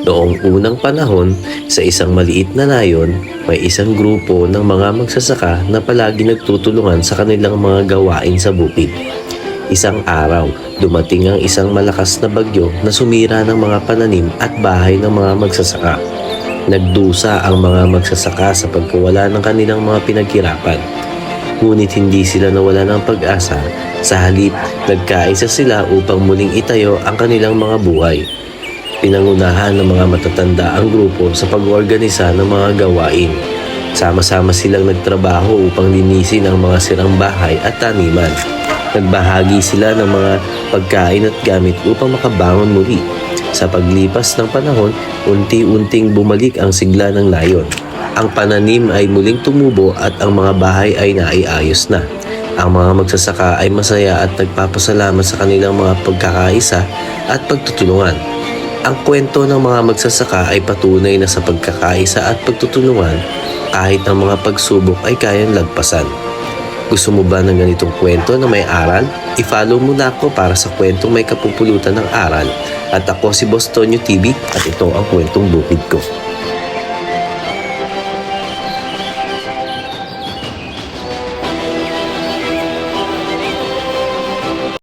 Noong unang panahon, sa isang maliit na nayon, may isang grupo ng mga magsasaka na palagi nagtutulungan sa kanilang mga gawain sa bukid. Isang araw, dumating ang isang malakas na bagyo na sumira ng mga pananim at bahay ng mga magsasaka. Nagdusa ang mga magsasaka sa pagkawala ng kanilang mga pinaghirapan. Ngunit hindi sila nawala ng pag-asa. Sa halip, nagkaisa sila upang muling itayo ang kanilang mga buhay. Pinangunahan ng mga matatanda ang grupo sa pag-organisa ng mga gawain. Sama-sama silang nagtrabaho upang linisin ang mga sirang bahay at taniman. Nagbahagi sila ng mga pagkain at gamit upang makabangon muli. Sa paglipas ng panahon, unti-unting bumalik ang sigla ng layon. Ang pananim ay muling tumubo at ang mga bahay ay naiayos na. Ang mga magsasaka ay masaya at nagpapasalamat sa kanilang mga pagkakaisa at pagtutulungan. Ang kwento ng mga magsasaka ay patunay na sa pagkakaisa at pagtutulungan kahit ang mga pagsubok ay kayang lagpasan. Gusto mo ba ng ganitong kwento na may aral? I-follow mo na ako para sa kwentong may kapupulutan ng aral. At ako si Boss Tonyo TV at ito ang kwentong bukid ko.